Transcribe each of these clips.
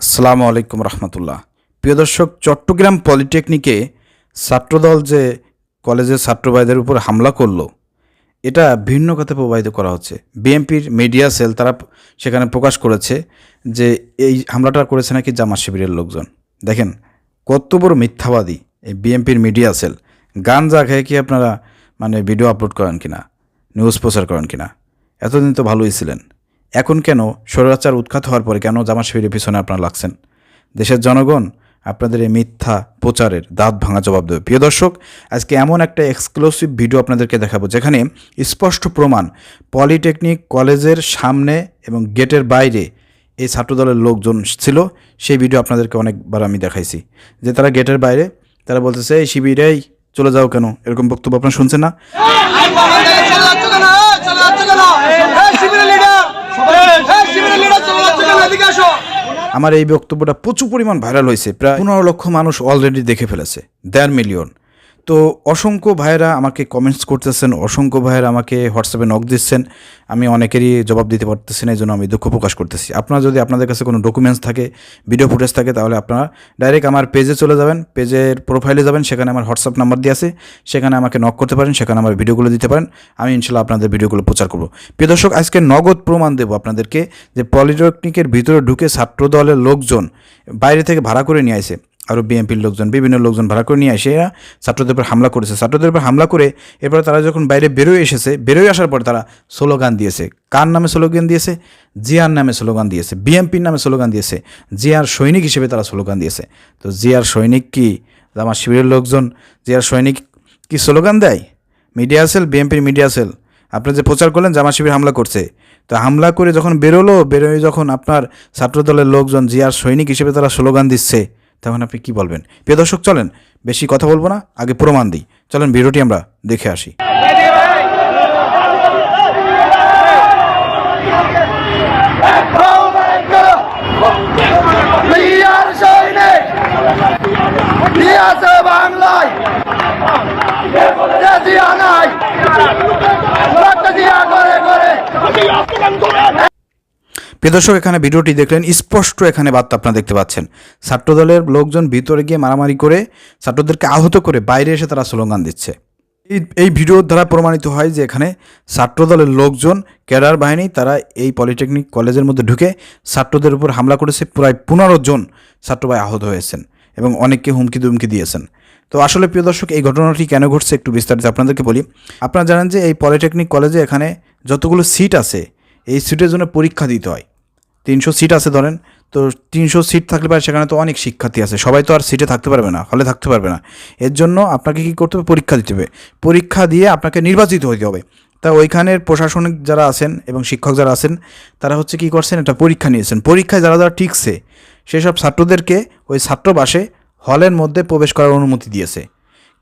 আসসালামু আলাইকুম রহমতুল্লাহ। প্রিয় দর্শক, চট্টগ্রাম পলিটেকনিকে ছাত্রদল যে কলেজের ছাত্র ভাইদের উপর হামলা করল, এটা ভিন্ন কথা প্রবাহিত করা হচ্ছে। বিএনপির মিডিয়া সেল তারা সেখানে প্রকাশ করেছে যে এই হামলাটা করেছে নাকি জামা শিবিরের লোকজন। দেখেন, কত বড় মিথ্যাবাদী এই বিএনপির মিডিয়া সেল। গান যা খেয়ে কি আপনারা মানে ভিডিও আপলোড করেন কিনা? নিউজ প্রচার করেন কিনা? এতদিন তো ভালোই ছিলেন। এখন কেন? স্বৈরাচার উৎখাত হওয়ার পরে কেন জামা শিবিরের পিছনে আপনারা লাগছেন? দেশের জনগণ আপনাদের এই মিথ্যা প্রচারের দাঁত ভাঙা জবাব দেবে। প্রিয় দর্শক, আজকে এমন একটা এক্সক্লুসিভ ভিডিও আপনাদেরকে দেখাবো, যেখানে স্পষ্ট প্রমাণ পলিটেকনিক কলেজের সামনে এবং গেটের বাইরে এই ছাত্রদলের লোকজন ছিল। সেই ভিডিও আপনাদেরকে অনেকবার আমি দেখাইছি। যে তারা গেটের বাইরে, তারা বলতেছে, এই শিবিরেই চলে যাও কেন? এরকম বক্তব্য আপনার শুনছেন না? আমার এই বক্তব্যটা প্রচুর পরিমাণ ভাইরাল হয়েছে। প্রায় পনেরো লক্ষ মানুষ অলরেডি দেখে ফেলেছে। দেড় মিলিয়ন তো অসংখ্য ভাইয়েরা আমাকে কমেন্টস করতেছেন, অসংখ্য ভাইয়েরা আমাকে হোয়াটসঅ্যাপে নক দিচ্ছেন। আমি অনেকেরই জবাব দিতে পারতেছি না এই জন্য আমি দুঃখ প্রকাশ করতেছি। আপনারা যদি আপনাদের কাছে কোনো ডকুমেন্টস থাকে ভিডিও ফুটেজ থাকে, তাহলে আপনারা ডাইরেক্ট আমার পেজে চলে যাবেন পেজের প্রোফাইলে যাবেন, সেখানে আমার হোয়াটসঅ্যাপ নাম্বার দিয়ে আছে। সেখানে আমাকে নক করতে পারেন, সেখানে আমার ভিডিওগুলো দিতে পারেন। আমি ইনশাল্লাহ আপনাদের ভিডিওগুলো প্রচার করব। প্রিয় দর্শক, আজকে নগদ প্রমাণ দেবো আপনাদেরকে যে পলিটেকনিকের ভিতরে ঢুকে ছাত্র দলের লোকজন বাইরে থেকে ভাড়া করে নিয়ে আসে আরও বিএনপির লোকজন, বিভিন্ন লোকজন ভাড়া করে নিয়ে এসে এরা ছাত্রদের উপর হামলা করেছে। ছাত্রদের উপর হামলা করে এরপরে তারা যখন বাইরে বেরোয় এসেছে, বেরোয় আসার পর তারা স্লোগান দিয়েছে। কার নামে স্লোগান দিয়েছে? জিয়ার নামে স্লোগান দিয়েছে। বিএনপির নামে স্লোগান দিয়েছে। জিয়ার সৈনিক হিসেবে তারা স্লোগান দিয়েছে। তো জিয়ার সৈনিক কি? আমার শিবিরের লোকজন, জিয়ার সৈনিক কি স্লোগান দেয়? মিডিয়া সেল, বিএনপির মিডিয়া সেল। আপনি যে প্রচার করলেন, জামা শিবির হামলা করছে। তো হামলা করে যখন বেরোলো, বেরোয় যখন আপনার ছাত্রদলের লোকজন, জিয়ার সৈনিক হিসেবে তারা স্লোগান দিচ্ছে। তখন আপনি কি বলবেন? প্রিয় দর্শক, চলেন, বেশি কথা বলব না, আগে প্রমাণ দিই। চলেন, ভিডিওটি আমরা দেখে আসি। বাংলায় প্রিয় দর্শক, এখানে ভিডিওটি দেখলেন, স্পষ্ট এখানে বার্তা আপনারা দেখতে পাচ্ছেন। ছাত্রদলের লোকজন ভিতরে গিয়ে মারামারি করে, ছাত্রদেরকে আহত করে বাইরে এসে তারা স্লোগান দিচ্ছে। এই ভিডিওর দ্বারা প্রমাণিত হয় যে এখানে ছাত্রদলের লোকজন, ক্যাডার বাহিনী, তারা এই পলিটেকনিক কলেজের মধ্যে ঢুকে ছাত্রদের উপর হামলা করেছে। প্রায় পনেরো জন ছাত্রভাই আহত হয়েছেন এবং অনেককে হুমকি দুমকি দিয়েছেন। তো আসলে প্রিয় দর্শক, এই ঘটনাটি কেন ঘটছে একটু বিস্তারিত আপনাদেরকে বলি। আপনারা জানেন যে এই পলিটেকনিক কলেজে এখানে যতগুলো সিট আছে, এই সিটের জন্য পরীক্ষা দিতে হয়। তিনশো সিট আছে ধরেন, তো তিনশো সিট থাকলে পারে সেখানে তো অনেক শিক্ষার্থী আছে। সবাই তো আর সিটে থাকতে পারবে না হলে থাকতে পারবে না। এর জন্য আপনাকে কী করতে হবে? পরীক্ষা দিতে হবে। পরীক্ষা দিয়ে আপনাকে নির্বাচিত হতে হবে। তা ওইখানের প্রশাসনিক যারা আছেন এবং শিক্ষক যারা আছেন, তারা হচ্ছে কী করছেন? একটা পরীক্ষা নিয়েছেন। পরীক্ষায় যারা যারা টিকছে, সেসব ছাত্রদেরকে ওই ছাত্রবাসে হলের মধ্যে প্রবেশ করার অনুমতি দিয়েছে।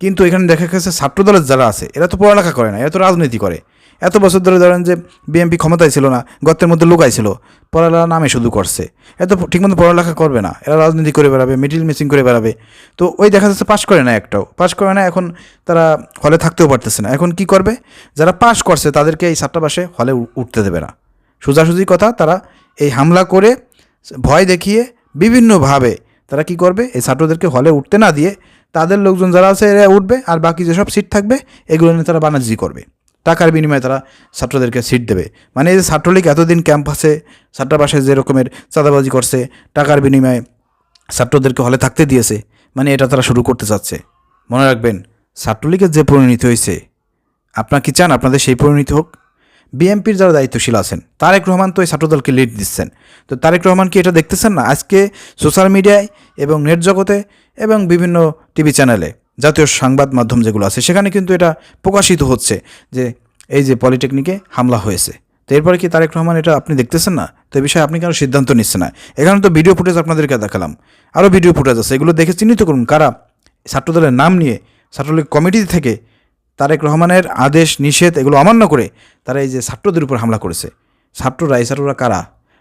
কিন্তু এখানে দেখা গেছে ছাত্রদলের যারা আছে, এরা তো পড়ালেখা করে না, এরা তো রাজনীতি করে। এত বছর ধরে ধরেন যে বিএনপি ক্ষমতায় ছিল না, গর্তের মধ্যে লুকাই ছিল পড়ালেখা নামে শুধু করছে। এত ঠিকমতো পড়ালেখা করবে না, এরা রাজনীতি করে বেড়াবে, মিডিল মিসিং করে বেড়াবে। তো ওই দেখা যাচ্ছে পাশ করে না একটাও, পাশ করে না, এখন তারা হলে থাকতেও পারতেছে না। এখন কি করবে? যারা পাশ করছে, তাদেরকে এই ছাত্রাবাসে হলে উঠতে দেবে না। সোজাসুজি কথা, তারা এই হামলা করে ভয় দেখিয়ে বিভিন্নভাবে তারা কি করবে? এই ছাত্রদেরকে হলে উঠতে না দিয়ে তাদের লোকজন যারা আছে, এরা উঠবে, আর বাকি যেসব সিট থাকবে, এগুলো নিয়ে তারা বাণিজ্যি করবে। টাকার বিনিময়ে তারা ছাত্রদেরকে সিট দেবে। মানে এই যে ছাত্রলীগ এতদিন ক্যাম্পাসে ছাত্রাবাসে যে রকমের চাঁদাবাজি করছে, টাকার বিনিময়ে ছাত্রদেরকে হলে থাকতে দিয়েছে মানে এটা তারা শুরু করতে চাচ্ছে। মনে রাখবেন, ছাত্রলীগের যে পরিণতি হয়েছে, আপনার কি চান আপনাদের সেই পরিণতি হোক? বিএনপির যারা দায়িত্বশীল আছেন, তারেক রহমান তো এই ছাত্রদলকে লিড দিচ্ছেন। তো তারেক রহমান কি এটা দেখতেছেন না? আজকে সোশ্যাল মিডিয়ায় এবং নেট জগতে এবং বিভিন্ন টিভি চ্যানেলে জাতীয় সংবাদ মাধ্যম যেগুলো আছে, সেখানে কিন্তু এটা প্রকাশিত হচ্ছে যে এই যে পলিটেকনিকে হামলা হয়েছে। তো এরপরে কি তারেক রহমান এটা আপনি দেখতেছেন না? তো এই বিষয়ে আপনি কেন সিদ্ধান্ত নিচ্ছেন না? এখানে তো ভিডিও ফুটেজ আপনাদেরকে দেখালাম। আরও ভিডিও ফুটেজ আছে, এগুলো দেখে চিহ্নিত করুন। কারা ছাত্রদলের নাম নিয়ে ছাত্রলীগ কমিটি থেকে তারেক রহমানের আদেশ, নিষেধ এগুলো অমান্য করে তারা এই যে ছাত্রদের উপর হামলা করেছে। ছাত্ররা, এই ছাত্ররা কারা?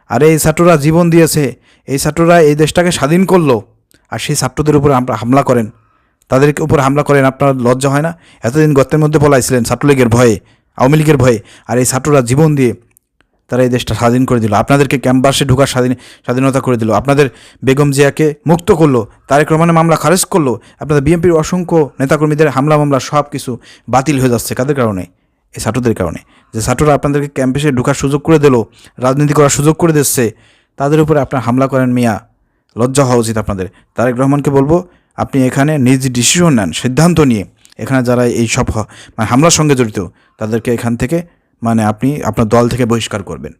আর এই ছাত্ররা জীবন দিয়েছে, এই ছাত্ররা এই দেশটাকে স্বাধীন করল, আর সেই ছাত্রদের উপর আমরা হামলা করেন। তাদেরকে উপর হামলা করেন, আপনার লজ্জা হয় না? এতদিন গর্তের মধ্যে পলাইছিলেন ছাত্রলীগের ভয়ে, আওয়ামী লীগের ভয়ে, আর এই ছাত্ররা জীবন দিয়ে তারা এই দেশটা স্বাধীন করে দিল। আপনাদেরকে ক্যাম্পাসে ঢোকার স্বাধীন, স্বাধীনতা করে দিল। আপনাদের বেগম জিয়াকে মুক্ত করল, তারেক রহমানের মামলা খারিজ করল, আপনাদের বিএনপির অসংখ্য নেতাকর্মীদের হামলা মামলা সব কিছু বাতিল হয়ে যাচ্ছে। কাদের কারণে? এই ছাত্রদের কারণে। যে ছাত্ররা আপনাদেরকে ক্যাম্পাসে ঢোকার সুযোগ করে দিল, রাজনীতি করার সুযোগ করে দিচ্ছে, তাদের উপরে আপনার হামলা করেন মিয়া। লজ্জা হওয়া উচিত আপনাদের। তারেক রহমানকে বলব আপনি এখানে নিজ ডিসিশন নেন, সিদ্ধান্ত নিয়ে। এখানে যারা এই সব মানে হামলার সঙ্গে জড়িত, তাদেরকে এখান থেকে মানে আপনি আপনার দল থেকে বহিষ্কার করবেন।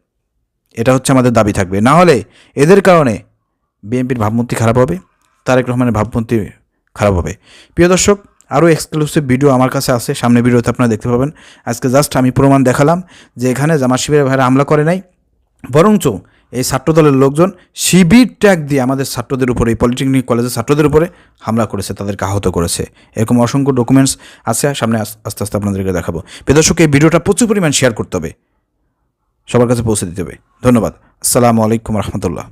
এটা হচ্ছে আমাদের দাবি থাকবে। না হলে এদের কারণে বিএনপির ভাবমূর্তি খারাপ হবে, তারেক রহমানের ভাবমূর্তি খারাপ হবে। প্রিয় দর্শক, আরও এক্সক্লুসিভ ভিডিও আমার কাছে আছে সামনে ভিডিওতে আপনারা দেখতে পাবেন। আজকে জাস্ট আমি প্রমাণ দেখালাম যে এখানে জামাত শিবিরের ভাইরা হামলা করে নাই, বরঞ্চ এই ছাত্রদলের লোকজন শিবির ট্যাগ দিয়ে আমাদের ছাত্রদের উপরে, এই পলিটেকনিক কলেজের ছাত্রদের উপরে হামলা করেছে, তাদেরকে আহত করেছে। এরকম অসংখ্য ডকুমেন্টস আছে, সামনে আস্তে আস্তে আপনাদেরকে দেখাবো। প্রদর্শক এই ভিডিওটা প্রচুর পরিমাণ শেয়ার করতে হবে। সবার কাছে পৌঁছে দিতে হবে। ধন্যবাদ। আসসালামু আলাইকুম রহমতুল্লাহ।